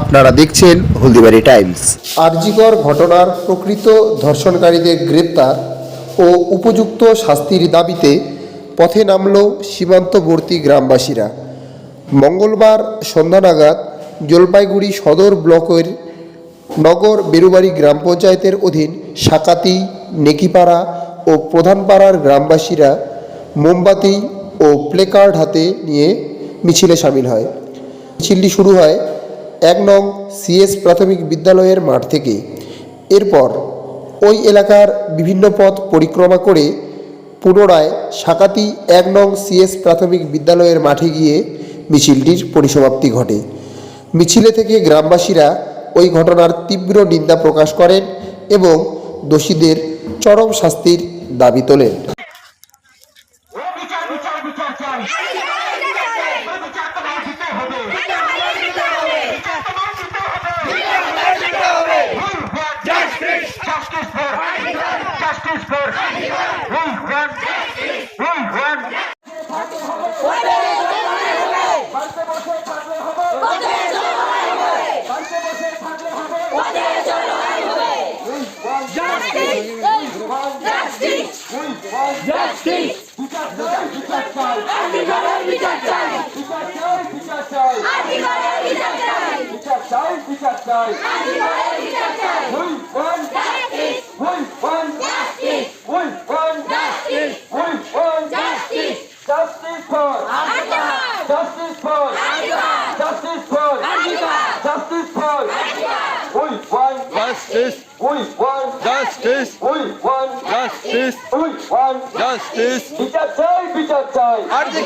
আপনারা দেখছেন হলদিবাড়ি টাইমস। আরজিকর ঘটনার প্রকৃত ধর্ষণকারীদের গ্রেপ্তার ও উপযুক্ত শাস্তির দাবিতে পথে নামল সীমান্তবর্তী গ্রামবাসীরা। মঙ্গলবার সন্ধ্যা নাগাদ জলপাইগুড়ি সদর ব্লকের নগর বেরুবাড়ি গ্রাম পঞ্চায়েতের অধীন সাকাতি, নেকিপাড়া ও প্রধানপাড়ার গ্রামবাসীরা মোমবাতি ও প্লেকার্ড হাতে নিয়ে মিছিলে সামিল হয়। মিছিলটি শুরু হয় এক নং সিএস প্রাথমিক বিদ্যালয়ের মাঠ থেকে। এরপর ওই এলাকার বিভিন্ন পথ পরিক্রমা করে পুনরায় সাকাতি এক নং সিএস প্রাথমিক বিদ্যালয়ের মাঠে গিয়ে মিছিলটির পরিসমাপ্তি ঘটে। মিছিলে থেকে গ্রামবাসীরা ওই ঘটনার তীব্র নিন্দা প্রকাশ করেন এবং দোষীদের চরম শাস্তির দাবি তোলেন ও বিচার বিচার বিচার চাই ও বিচার তোমার দিতে হবে বিচার তোমার দিতে হবে We want justice. Justice for justice for We want We want বাড়িতে বসে থাকলে হবে বাড়িতে বসে থাকলে হবে We want justice. Want justice. We want justice. বিচার চাই বিচার চাই বিচার চাই বিচার চাই বিচার চাই বিচার চাই বিচার চাই justice for justice for justice for We want Justice, we want justice, we want justice, we want justice. বিচার চাই বিচার চাই আর যে